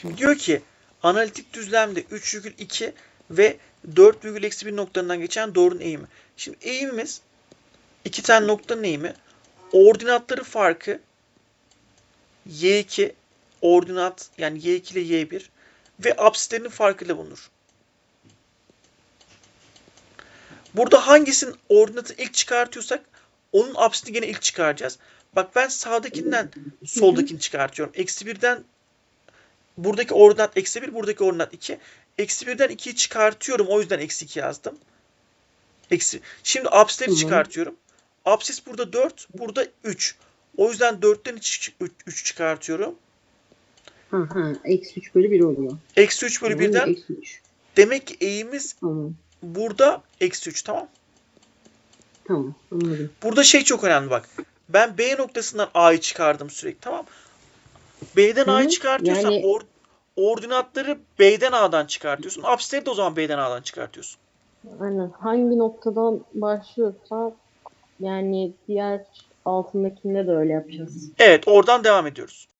Şimdi diyor ki analitik düzlemde 3,2 ve 4,1 noktalarından geçen doğrunun eğimi. Şimdi eğimimiz iki tane noktanın eğimi. Ordinatları farkı y2 ordinat yani y2 ile y1 ve apsislerinin farkıyla bulunur. Burada hangisinin ordinatı ilk çıkartıyorsak onun apsisini gene ilk çıkaracağız. Bak ben sağdakinden soldakini çıkartıyorum. Eksi birden buradaki ordinat eksi bir, buradaki ordinat 2. Eksi birden 2'yi çıkartıyorum. O yüzden eksi 2 yazdım. Eksi. Şimdi apsisleri çıkartıyorum. Apsis burada 4, burada 3. O yüzden 4'ten 3 çıkartıyorum. Ha ha. Eksi 3 bölü 1 oluyor. Eksi 3 bölü Tamam, 1'den Eksi 3. demek ki eğimiz Tamam. burada eksi 3 tamam. Tamam. Anladım. Burada şey çok önemli bak. Ben B noktasından A'yı çıkardım sürekli tamam. B'den Hı, A'yı çıkartıyorsan yani- or- ordinatları B'den A'dan çıkartıyorsun. Apsisleri de o zaman B'den A'dan çıkartıyorsun. Aynen. Hangi noktadan başlıyorsa yani diğer altındakinde de öyle yapacağız. Evet oradan devam ediyoruz.